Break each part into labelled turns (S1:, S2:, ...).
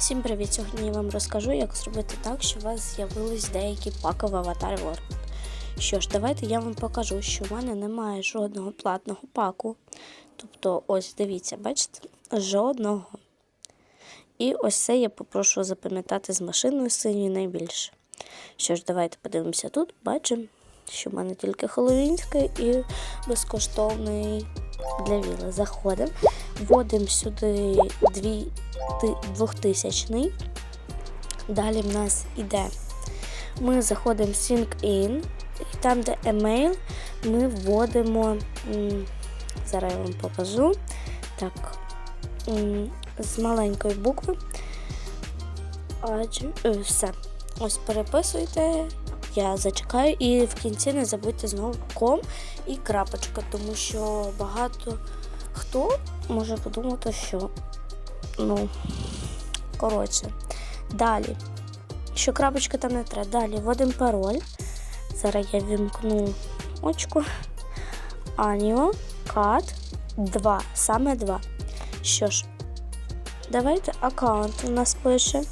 S1: Всім привіт! Сьогодні я вам розкажу, як зробити так, щоб у вас з'явились деякі паки в Avatar World. Що ж, давайте я вам покажу, що в мене немає жодного платного паку. Тобто, ось дивіться, бачите? Жодного. І ось це я попрошу запам'ятати з машиною синьою найбільше. Що ж, давайте подивимося тут. Бачимо, що в мене тільки Хеллоуінський і безкоштовний для віли. Заходимо, вводимо сюди дві, ти- двохтисячний. Далі в нас іде. Ми заходимо в SyncIn, і там, де email, ми вводимо. Зараз я вам покажу. Так, з маленької букви. Адже, е, все. Ось переписуйте. Я зачекаю і в кінці не забудьте знову ком і крапочка, тому що багато хто може подумати, що ну, коротше. Далі. Що крапочка там не треба. Далі вводимо пароль. Зараз я вімкну очку. Аніо, кат 2. Саме 2. Що ж, давайте аккаунт у нас пише.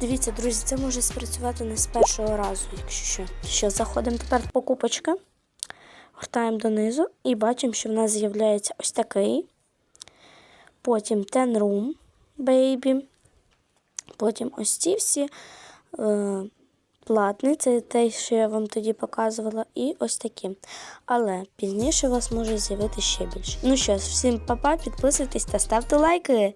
S1: Дивіться, друзі, це може спрацювати не з першого разу, якщо що. Що, заходимо тепер в покупочки, гортаємо донизу і бачимо, що в нас з'являється ось такий. Потім Ten Room Baby. Потім ось ці всі е, платні, це те, що я вам тоді показувала, і ось такі. Але пізніше у вас може з'явити ще більше. Ну що ж, всім па-па, підписуйтесь та ставте лайки.